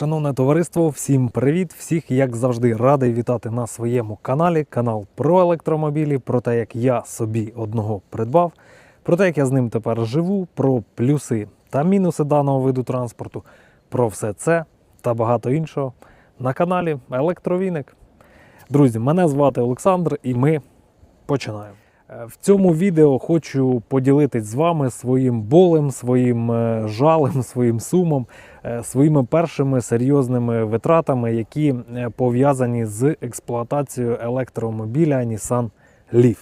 Шановне товариство, всім привіт! Всіх, як завжди, радий вітати на своєму каналі. Канал про електромобілі, про те, як я собі одного придбав, про те, як я з ним тепер живу, про плюси та мінуси даного виду транспорту, про все це та багато іншого на каналі Електровіник. Друзі, мене звати Олександр і ми починаємо. Е, В цьому відео хочу поділитись з вами своїм болем, своїм е, жалем, своїм сумом, е, своїми першими серйозними витратами, які пов'язані з експлуатацією електромобіля Nissan Leaf.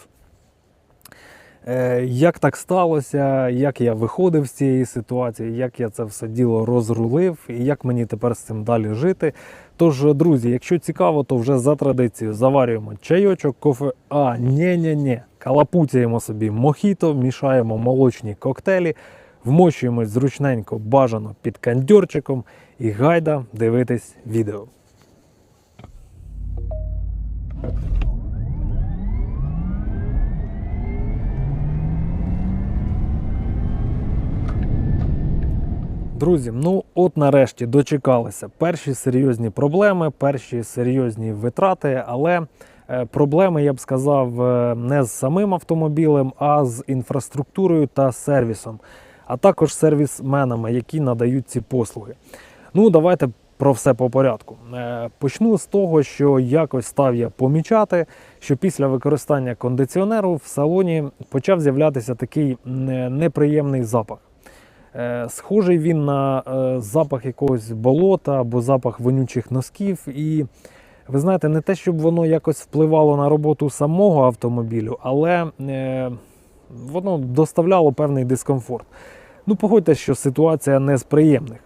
Як так сталося, як я виходив з цієї ситуації, як я це все діло розрулив і як мені тепер з цим далі жити. Тож, друзі, якщо цікаво, то вже за традицією заварюємо чайочок, кофе. А, ні-ні-ні, калапуцяємо собі мохіто, мішаємо молочні коктейлі, вмочуємось зручненько, бажано під кандьорчиком і гайда дивитись відео. Друзі, ну от нарешті дочекалися перші серйозні проблеми, перші серйозні витрати, але проблеми, я б сказав, е, не з самим автомобілем, а з інфраструктурою та сервісом, а також сервісменами, які надають ці послуги. Ну, давайте про все по порядку. Е, Почну з того, що якось став я помічати, що після використання кондиціонеру в салоні почав з'являтися такий неприємний запах. Е, Схожий він на е, запах якогось болота або запах вонючих носків. І ви знаєте, не те, щоб воно якось впливало на роботу самого автомобілю, але е, воно доставляло певний дискомфорт. Ну, погодьтесь, що ситуація не з приємних.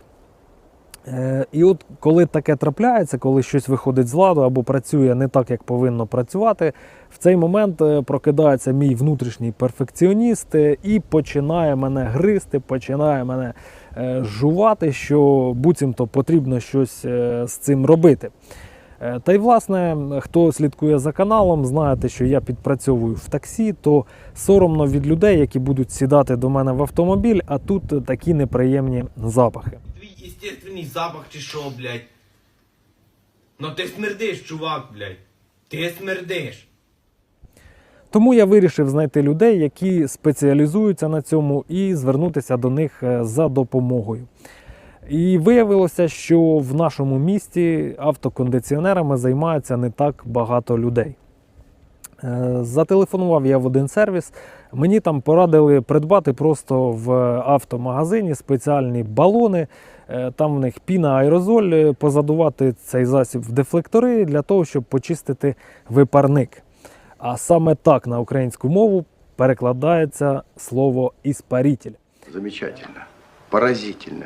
Е, І от коли таке трапляється, коли щось виходить з ладу або працює не так, як повинно працювати, в цей момент е, прокидається мій внутрішній перфекціоніст е, і починає мене гризти, починає мене е, жувати, що буцімто потрібно щось е, з цим робити. Е, Та й власне, хто слідкує за каналом, знаєте, що я підпрацьовую в таксі, то соромно від людей, які будуть сідати до мене в автомобіль, а тут такі неприємні запахи. Твій естественний запах чи що, блядь? Ну ти смердиш, чувак, блядь. Ти смердиш. Тому я вирішив знайти людей, які спеціалізуються на цьому, і звернутися до них е, за допомогою. І виявилося, що в нашому місті автокондиціонерами займається не так багато людей. Е, Зателефонував я в один сервіс. Мені там порадили придбати просто в автомагазині спеціальні балони. Е, Там в них піна аерозоль, е, позадувати цей засіб в дефлектори для того, щоб почистити випарник. А саме так на українську мову перекладається слово іспаритель. Замечательно. Поразительно.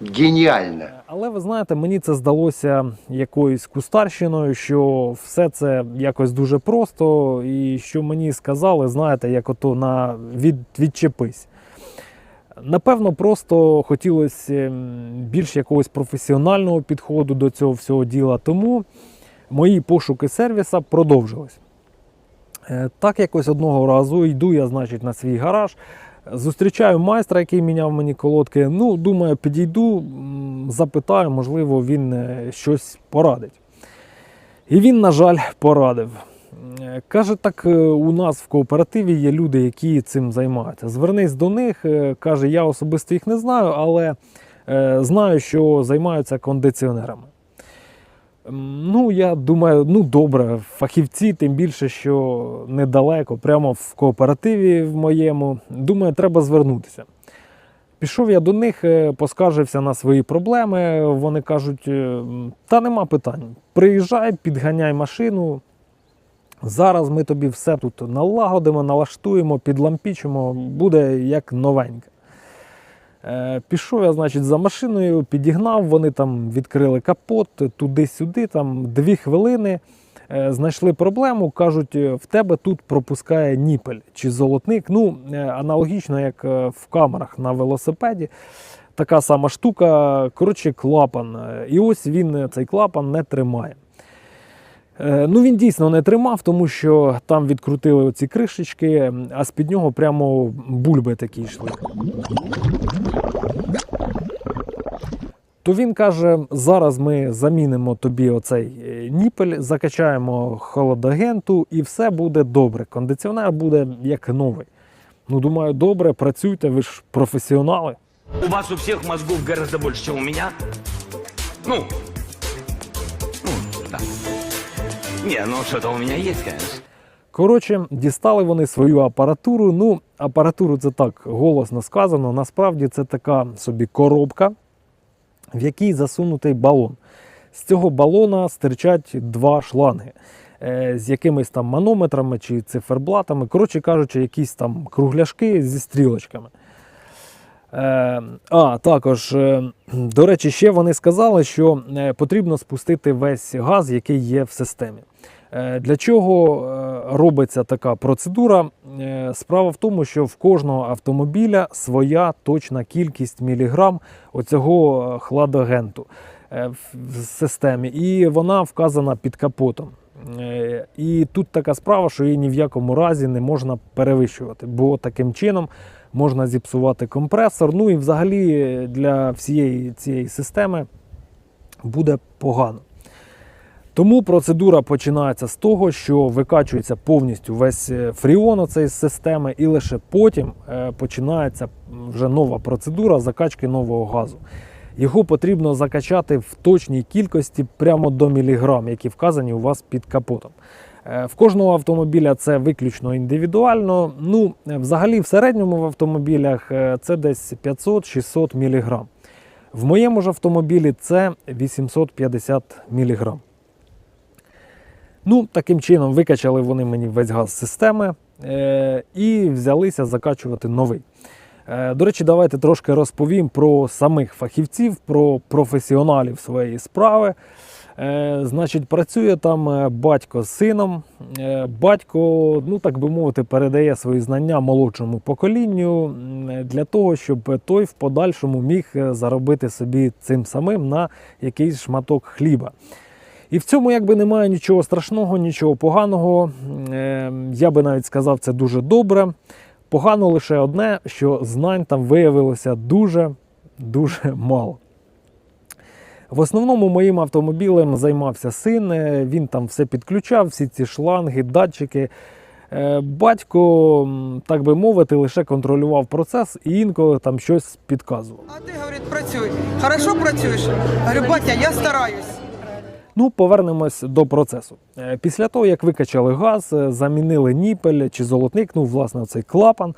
Гениально. Але ви знаєте, мені це здалося якоюсь кустарщиною, що все це якось дуже просто, і що мені сказали, знаєте, як ото на від, відчепись. Напевно, просто хотілося ем, більш якогось професіонального підходу до цього всього діла, тому мої пошуки сервіса продовжились. Е, Так якось одного разу йду я, значить, на свій гараж. Зустрічаю майстра, який міняв мені колодки. Ну, думаю, підійду, запитаю, можливо, він е, щось порадить. І він, на жаль, порадив. Е, Каже, так е, у нас в кооперативі є люди, які цим займаються. Звернись до них. Каже, я особисто їх не знаю, але знаю, що займаються кондиціонерами. Ну, я думаю, ну добре, фахівці, тим більше, що недалеко, прямо в кооперативі в моєму. Думаю, треба звернутися. Пішов я до них, е, поскаржився на свої проблеми. Вони кажуть: е, та нема питань. Приїжджай, підганяй машину. Зараз ми тобі все тут налагодимо, налаштуємо, підлампічимо, буде як новеньке. Е, Пішов я, значить, за машиною, підігнав, вони там відкрили капот туди-сюди, там дві хвилини. Е, Знайшли проблему, кажуть, «Е, в тебе тут пропускає ніпель чи золотник. Ну, аналогічно, як в камерах на велосипеді. Така сама штука, коротше, клапан. І ось він цей клапан не тримає. Е, Ну, він дійсно не тримав, тому що там відкрутили оці кришечки, а з-під нього прямо бульби такі йшли. то він каже: зараз ми замінимо тобі оцей е, ніпель, закачаємо холодагенту і все буде добре. Кондиціонер буде як новий. Ну, думаю, добре, працюйте, ви ж професіонали. У вас у всех мозгов гораздо больше, чем у меня. Ну, ну. Не, ну что-то у меня есть, конечно. Коротше, дістали вони свою апаратуру. Ну, апаратуру це так голосно сказано. Насправді це така собі коробка, в якій засунутий балон. З цього балона стирчать два шланги е, з якимись там манометрами чи циферблатами. Коротше кажучи, якісь там кругляшки зі стрілочками. Е, а, також, е, до речі, ще вони сказали, що е, потрібно спустити весь газ, який є в системі. Для чого робиться така процедура? Справа в тому, що в кожного автомобіля своя точна кількість міліграм оцього хладагенту в системі, і вона вказана під капотом. Е, І тут така справа, що її ні в якому разі не можна перевищувати, бо таким чином можна зіпсувати компресор. Ну і взагалі для всієї цієї системи буде погано. Тому процедура починається з того, що викачується повністю весь е, фріон оцей з системи, і лише потім е, починається вже нова процедура закачки нового газу. Його потрібно закачати в точній кількості прямо до міліграм, які вказані у вас під капотом. Е, В кожного автомобіля це виключно індивідуально. Ну, е, взагалі, в середньому в автомобілях е, це десь 500-600 міліграм. В моєму ж автомобілі це 850 міліграм. Ну, таким чином викачали вони мені весь газ системи е, і взялися закачувати новий. Е, до речі, давайте трошки розповім про самих фахівців, про професіоналів своєї справи. Е, значить, працює там е, батько з сином. Батько, ну так би мовити, передає свої знання молодшому поколінню для того, щоб той в подальшому міг заробити собі цим самим на якийсь шматок хліба. І в цьому якби немає нічого страшного, нічого поганого. Я би навіть сказав, це дуже добре. Погано лише одне, що знань там виявилося дуже дуже мало. В основному моїм автомобілем займався син, е, він там все підключав, всі ці шланги, датчики. Е, Батько, так би мовити, лише контролював процес і інколи там щось підказував. А ти, говорить, працюй. Хорошо працюєш? Говорю, батя, я стараюсь. Ну, повернемось до процесу. Е, Після того, як викачали газ, е, замінили ніпель чи золотник, ну, власне, цей клапан,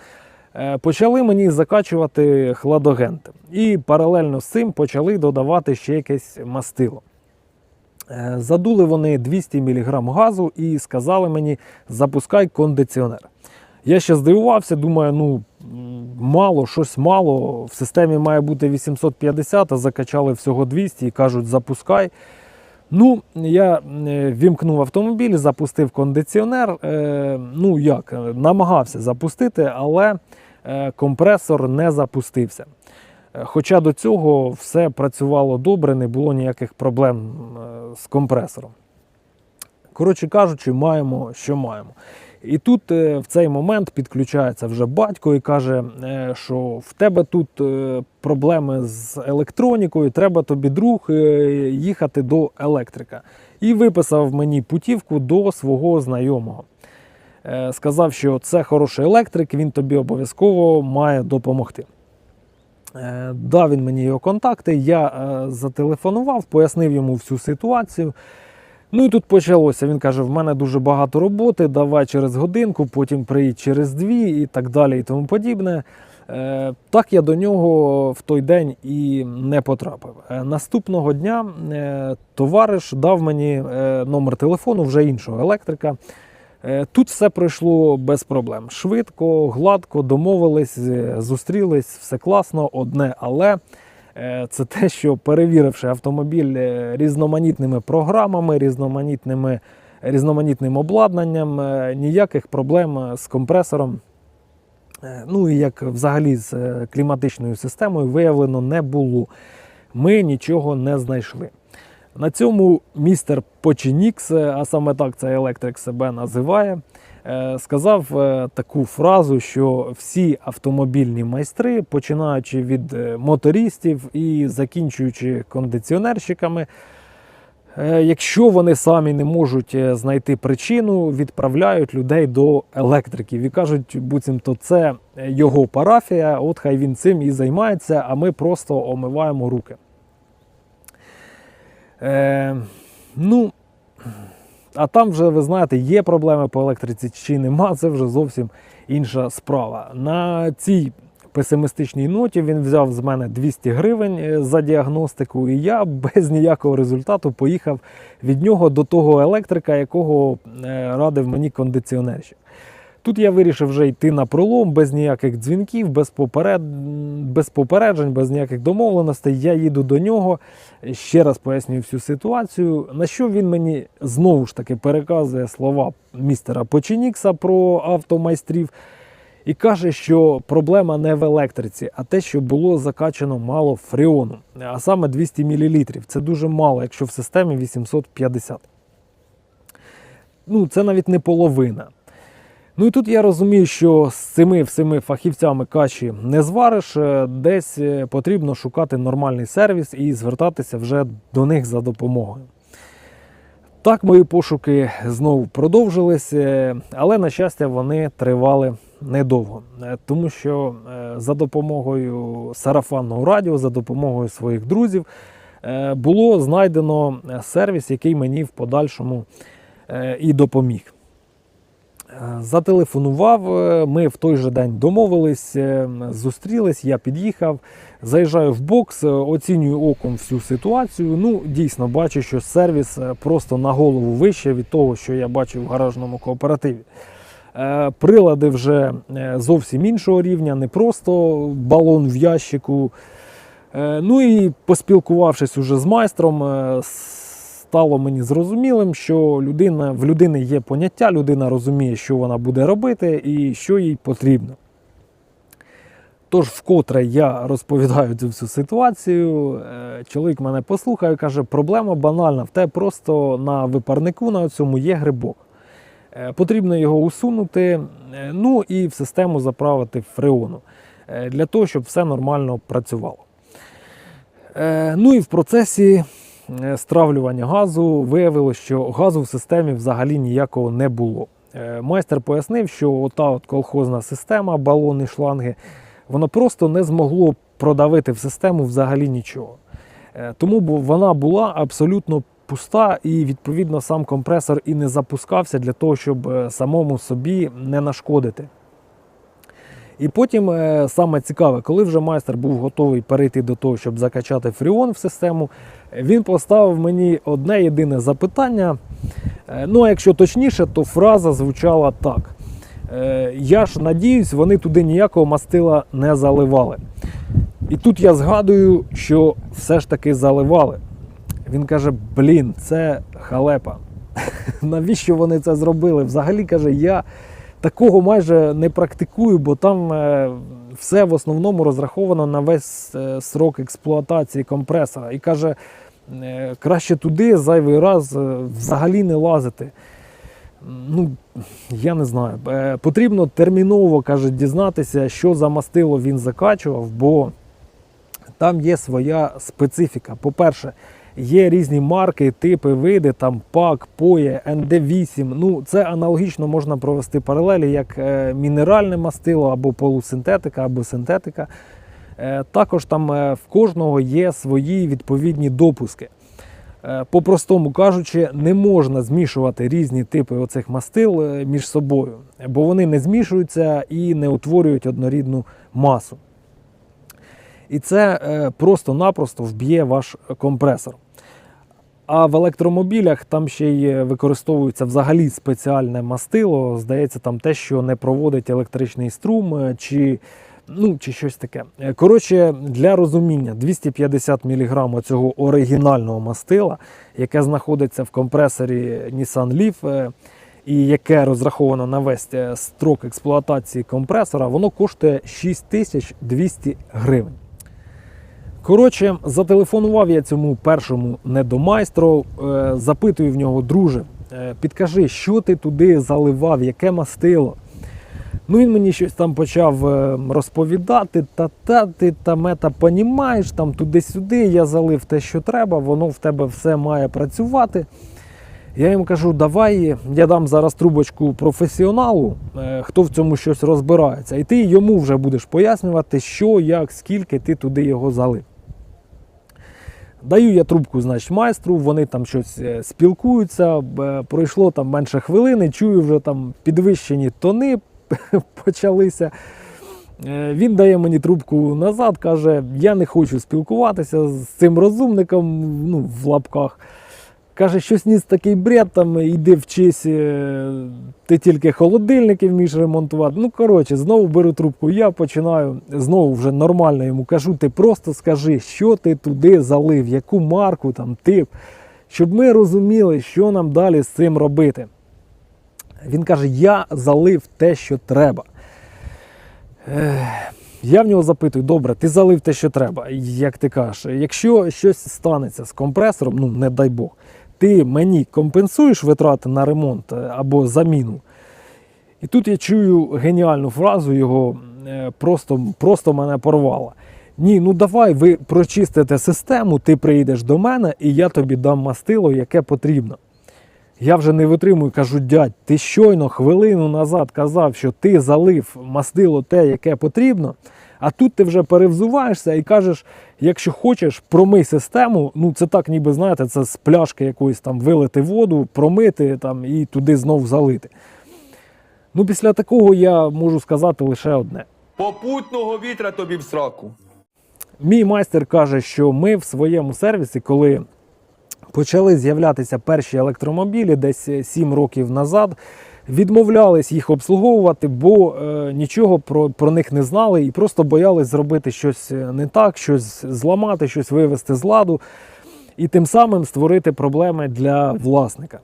е, почали мені закачувати хладогенти. І паралельно з цим почали додавати ще якесь мастило. Задули вони 200 мг газу і сказали мені, запускай кондиціонер. Я ще здивувався, думаю, ну мало, щось мало. В системі має бути 850, а закачали всього 200 і кажуть, запускай. Ну, я е, вімкнув автомобіль, запустив кондиціонер. Е, ну як, е, намагався запустити, але компресор не запустився. Хоча до цього все працювало добре, не було ніяких проблем з компресором. Коротше кажучи, маємо, що маємо. І тут е, в цей момент підключається вже батько і каже, е, що в тебе тут е, проблеми з електронікою, треба тобі друг їхати до електрика. І виписав мені путівку до свого знайомого. Сказав, що це хороший електрик, він тобі обов'язково має допомогти. Дав він мені його контакти, я зателефонував, пояснив йому всю ситуацію. Ну і тут почалося. Він каже: в мене дуже багато роботи, давай через годинку, потім приїдь через дві і так далі, і тому подібне. Е, Так я до нього в той день і не потрапив. Е, Наступного дня е, товариш дав мені номер телефону вже іншого електрика. Тут все пройшло без проблем. Швидко, гладко, домовились, зустрілись, все класно, одне але. Е, Це те, що перевіривши автомобіль е, різноманітними програмами, різноманітними, різноманітним обладнанням, е, ніяких проблем з компресором, ну і як взагалі з кліматичною системою виявлено не було. Ми нічого не знайшли. На цьому містер Починікс, а саме так цей електрик себе називає, сказав е, таку фразу, що всі автомобільні майстри, починаючи від е, мотористів і закінчуючи кондиціонерщиками, Е, Якщо вони самі не можуть е, знайти причину, відправляють людей до електриків і кажуть, буцімто це його парафія, от хай він цим і займається, а ми просто омиваємо руки. Е, ну, а там вже, ви знаєте, є проблеми по електриці чи нема, це вже зовсім інша справа. На цій песимістичній ноті він взяв з мене 200 гривень е, за діагностику, і я без ніякого результату поїхав від нього до того електрика, якого е, радив мені кондиціонерщик. Тут я вирішив вже йти на пролом без ніяких дзвінків, без, поперед... без попереджень, без ніяких домовленостей. Я їду до нього, ще раз пояснюю всю ситуацію. На що він мені знову ж таки переказує слова містера Починікса про автомайстрів і каже, що проблема не в електриці, а те, що було закачано мало фреону, а саме 200 мл. Це дуже мало, якщо в системі 850. Ну, це навіть не половина. Ну і тут я розумію, що з цими всіми фахівцями каші не звариш, е, десь е, потрібно шукати нормальний сервіс і звертатися вже до них за допомогою. Так, мої пошуки знову продовжились, е, але, на щастя, вони тривали недовго, тому що за допомогою сарафанного радіо, за допомогою своїх друзів, було знайдено сервіс, який мені в подальшому і допоміг. Зателефонував, е, ми в той же день домовились, е, зустрілись, я під'їхав, заїжджаю в бокс, е, оцінюю оком всю ситуацію. Ну, дійсно, бачу, що сервіс просто на голову вище від того, що я бачив в гаражному кооперативі. Прилади вже зовсім іншого рівня, не просто балон в ящику. Ну і поспілкувавшись уже з майстром, стало мені зрозумілим, що людина, в людини є поняття, людина розуміє, що вона буде робити і що їй потрібно. Тож, вкотре я розповідаю цю всю ситуацію, е, чоловік мене послухає, каже, проблема банальна, в те просто на випарнику на цьому є грибок. Е, Потрібно його усунути, е, ну і в систему заправити фреону для того, щоб все нормально працювало. Ну і в процесі стравлювання газу виявилося, що газу в системі взагалі ніякого не було. Е, Майстер пояснив, що ота от колхозна система, балони, шланги, воно просто не змогло продавити в систему взагалі нічого. Е, Тому вона була абсолютно пуста, і відповідно сам компресор і не запускався для того, щоб е, самому собі не нашкодити. І потім е, саме цікаве, коли вже майстер був готовий перейти до того, щоб закачати фріон в систему, він поставив мені одне єдине запитання. Е, Ну, а якщо точніше, то фраза звучала так: Е, Я ж надіюсь, вони туди ніякого мастила не заливали. І тут я згадую, що все ж таки заливали. Він каже: блін, це халепа. Навіщо вони це зробили? Взагалі каже, я такого майже не практикую, бо там е, все в основному розраховано на весь е, срок експлуатації компресора. І каже, е, краще туди зайвий раз взагалі не лазити. Ну, я не знаю. Потрібно терміново каже, дізнатися, що за мастило він закачував, бо там є своя специфіка. По-перше, є різні марки, типи, види, там ПАК, ПОЄ, НД8. Ну, це аналогічно можна провести паралелі як е, мінеральне мастило або полусинтетика, або синтетика. Е, Також там е, в кожного є свої відповідні допуски. По-простому кажучи, не можна змішувати різні типи оцих мастил між собою, бо вони не змішуються і не утворюють однорідну масу. І це е, просто-напросто вб'є ваш компресор. А в електромобілях там ще й е, використовується взагалі спеціальне мастило. Здається, там те, що не проводить електричний струм е, чи, ну, чи щось таке. Коротше, для розуміння, 250 мг цього оригінального мастила, яке знаходиться в компресорі Nissan Leaf, і яке розраховано на весь строк експлуатації компресора, воно коштує 6200 гривень. Коротше, зателефонував я цьому першому недомайстру, е, запитую в нього, друже, е, підкажи, що ти туди заливав, яке мастило. Ну, він мені щось там почав е, розповідати, та та ти там ета понімаєш, там туди-сюди, я залив те, що треба, воно в тебе все має працювати. Я їм кажу, давай я дам зараз трубочку професіоналу, хто в цьому щось розбирається, і ти йому вже будеш пояснювати, що, як, скільки ти туди його залив. Даю я трубку, значить, майстру, вони там щось е, спілкуються. Пройшло там менше хвилини, чую вже там підвищені тони почалися. Е, Він дає мені трубку назад, каже: я не хочу спілкуватися з цим розумником ну, в лапках. Каже, щось ніс такий бред, там іди вчись, е, ти тільки холодильники вмієш ремонтувати. Ну, коротше, знову беру трубку, я починаю знову вже нормально йому кажу, ти просто скажи, що ти туди залив, яку марку, там, тип, щоб ми розуміли, що нам далі з цим робити. Він каже: я залив те, що треба. Я в нього запитую, добре, ти залив те, що треба, як ти кажеш, якщо щось станеться з компресором, ну не дай Бог, ти мені компенсуєш витрати на ремонт е, або заміну. І тут я чую геніальну фразу його, е, просто, просто мене порвало. Ні, ну давай ви прочистите систему, ти приїдеш до мене і я тобі дам мастило, яке потрібно. Я вже не витримую, кажу, дядь, ти щойно хвилину назад казав, що ти залив мастило те, яке потрібно, а тут ти вже перевзуваєшся і кажеш, якщо хочеш, промий систему. Ну це так, ніби знаєте, це з пляшки якоїсь там вилити воду, промити там і туди знов залити. Ну, після такого я можу сказати лише одне. Попутного вітра тобі в сраку. Мій майстер каже, що ми в своєму сервісі, коли почали з'являтися перші електромобілі десь 7 років назад, відмовлялись їх обслуговувати, бо е, нічого про, про них не знали і просто боялись зробити щось не так, щось зламати, щось вивести з ладу і тим самим створити проблеми для власника.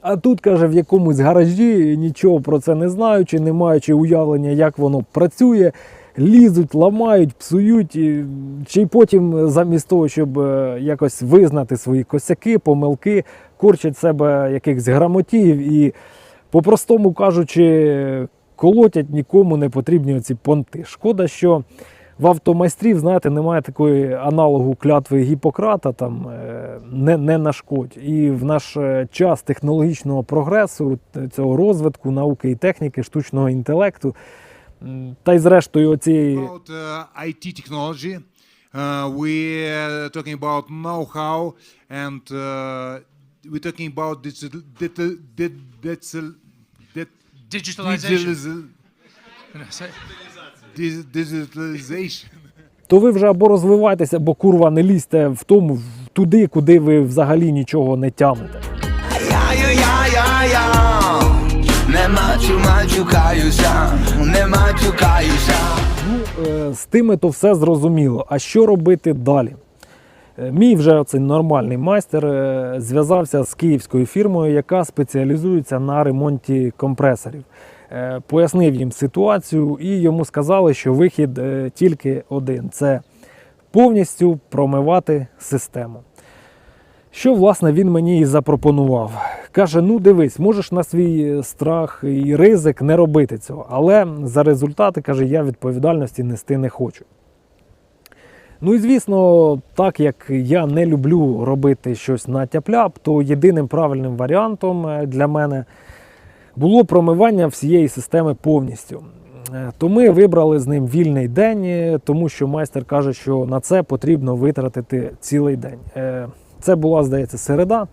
А тут, каже, в якомусь гаражі, нічого про це не знаючи, не маючи уявлення, як воно працює, лізуть, ламають, псують, і, чи потім замість того, щоб е, якось визнати свої косяки, помилки, корчать себе якихось грамотіїв і, по-простому кажучи, колотять нікому не потрібні оці понти. Шкода, що в автомайстрів, знаєте, немає такої аналогу клятви Гіппократа, там е, не, не нашкодь. І в наш е, час технологічного прогресу, цього розвитку науки і техніки, штучного інтелекту, та й зрештою uh, IT technology. Uh, we're talking about know-how and uh, we're talking about digital, digital, digital, Digitalization. digitalization. то ви вже або розвивайтеся, або курва не лізьте в тому в- туди, куди ви взагалі нічого не тямите. Я-я-я-я-я Не мачу, мачукаюся, не мачукаюся Ну, е, з тими то все зрозуміло. А що робити далі? Е, Мій вже цей нормальний майстер е, зв'язався з київською фірмою, яка спеціалізується на ремонті компресорів. Е, Пояснив їм ситуацію і йому сказали, що вихід тільки один це повністю промивати систему. Що, власне, він мені і запропонував. Каже: ну дивись, можеш на свій страх і ризик не робити цього, але за результати, каже, я відповідальності нести не хочу. Ну і звісно, так як я не люблю робити щось на тяп-ляп, то єдиним правильним варіантом е, для мене було промивання всієї системи повністю. Е, То ми вибрали з ним вільний день, е, тому що майстер каже, що на це потрібно витратити цілий день. Це була, здається, середа.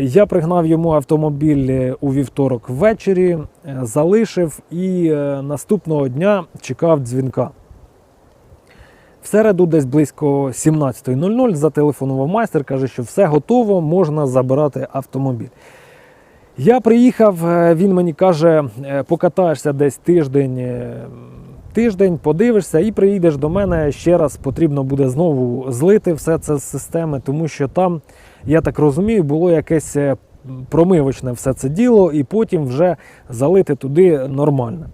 Я пригнав йому автомобіль у вівторок ввечері, залишив і наступного дня чекав дзвінка. Середу, десь близько 17.00, зателефонував майстер, каже, що все готово, можна забирати автомобіль. Я приїхав, е, він мені каже, е, покатаєшся десь тиждень, е, тиждень, подивишся і приїдеш до мене. Ще раз потрібно буде знову злити все це з системи, тому що там, я так розумію, було якесь промивочне все це діло, і потім вже залити туди нормально.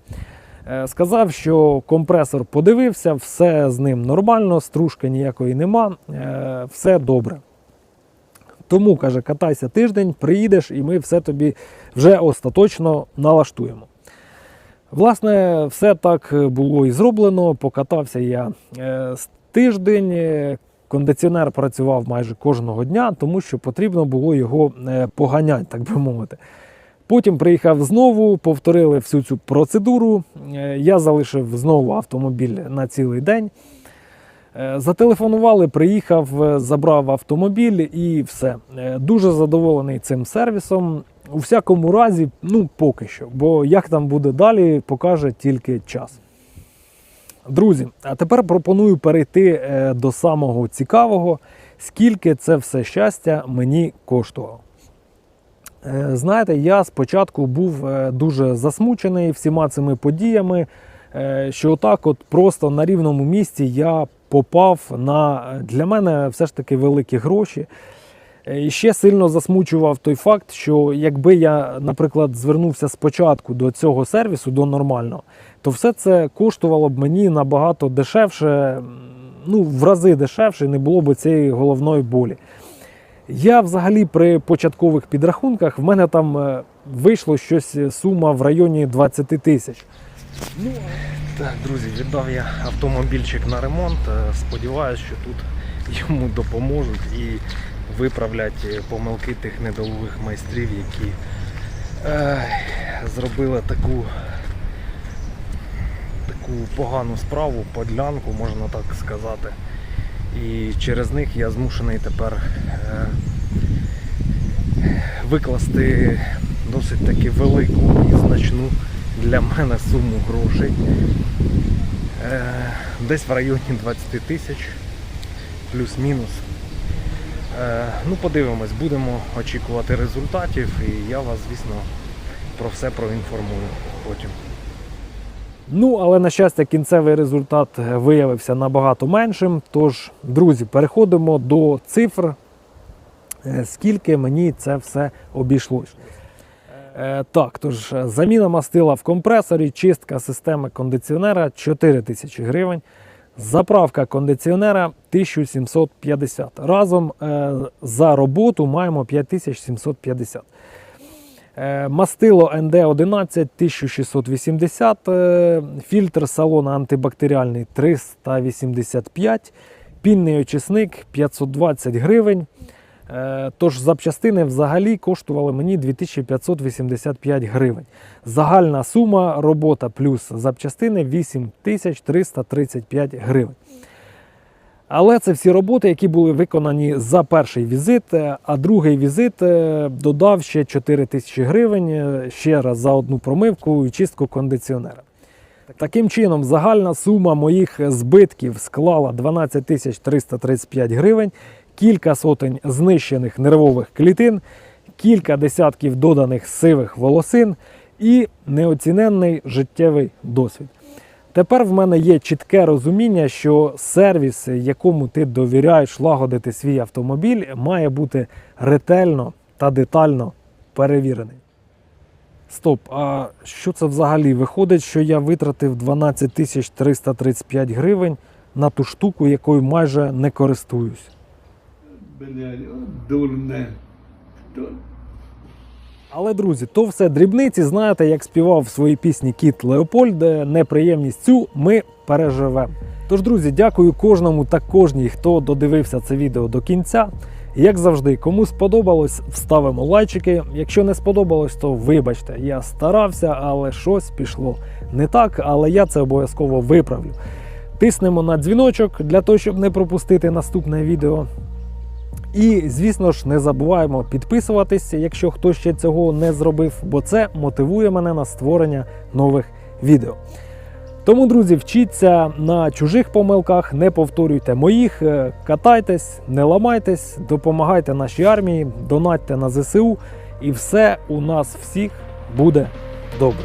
Е, Сказав, що компресор подивився, все з ним нормально, стружки ніякої нема, е, все добре. Тому каже, катайся тиждень, приїдеш, і ми все тобі вже остаточно налаштуємо. Власне, все так було і зроблено. Покатався я з тиждень. е, Кондиціонер працював майже кожного дня, тому що потрібно було його поганяти, так би мовити. Потім приїхав знову, повторили всю цю процедуру. Е, Я залишив знову автомобіль на цілий день. Е, Зателефонували, приїхав, е, забрав автомобіль і все. Дуже задоволений цим сервісом. У всякому разі, ну поки що, бо як там буде далі, покаже тільки час. Друзі, а тепер пропоную перейти до самого цікавого, скільки це все щастя мені коштувало. Е, Знаєте, я спочатку був е, дуже засмучений всіма цими подіями, е, що отак, от просто на рівному місці я попав на для мене все ж таки великі гроші. І ще сильно засмучував той факт, що якби я, наприклад, звернувся спочатку до цього сервісу, до нормального, то все це коштувало б мені набагато дешевше, ну, в рази дешевше, не було б цієї головної болі. Я взагалі при початкових підрахунках в мене там е, вийшло щось е, сума в районі 20 тисяч. Ну, так, друзі, віддав я автомобільчик на ремонт. Е, Сподіваюсь, що тут йому допоможуть і виправлять помилки тих недолугих майстрів, які е, зробили таку, таку погану справу, подлянку, можна так сказати. І через них я змушений тепер е, викласти досить таки велику і значну для мене суму грошей. Е, десь в районі 20 тисяч, плюс-мінус. Е, ну, подивимось, будемо очікувати результатів і я вас, звісно, про все проінформую потім. Ну, але на щастя, кінцевий результат виявився набагато меншим. Тож, друзі, переходимо до цифр, е, скільки мені це все обійшлось. Е, Так, тож е, заміна мастила в компресорі, чистка системи кондиціонера 4 тисячі гривень. Заправка кондиціонера 1750. Разом е, за роботу маємо 5750. Е, Мастило ND11 1680, е, фільтр салона антибактеріальний 385, пінний очисник 520 гривень. Е, Тож запчастини взагалі коштували мені 2585 гривень. Загальна сума робота плюс запчастини 8335 гривень. Але це всі роботи, які були виконані за перший візит, е, а другий візит е, додав ще 4 тисячі гривень е, ще раз за одну промивку і чистку кондиціонера. Таким чином, загальна сума моїх збитків склала 12 тисяч 335 гривень, кілька сотень знищених нервових клітин, кілька десятків доданих сивих волосин і неоціненний життєвий досвід. Тепер в мене є чітке розуміння, що сервіс, якому ти довіряєш лагодити свій автомобіль, має бути ретельно та детально перевірений. Стоп, а що це взагалі? Виходить, що я витратив 12 335 гривень на ту штуку, якою майже не користуюсь. Блядь, дурне. Але, друзі, то все дрібниці. Знаєте, як співав в своїй пісні Кіт Леопольд, неприємність цю ми переживемо. Тож, друзі, дякую кожному та кожній, хто додивився це відео до кінця. Як завжди, кому сподобалось, вставимо лайчики. Якщо не сподобалось, то вибачте, я старався, але щось пішло не так, але я це обов'язково виправлю. Тиснемо на дзвіночок для того, щоб не пропустити наступне відео. І, звісно ж, не забуваємо підписуватись, якщо хто ще цього не зробив, бо це мотивує мене на створення нових відео. Тому, друзі, вчіться на чужих помилках, не повторюйте моїх, е, катайтесь, не ламайтесь, допомагайте нашій армії, донатьте на ЗСУ, і все у нас всіх буде добре.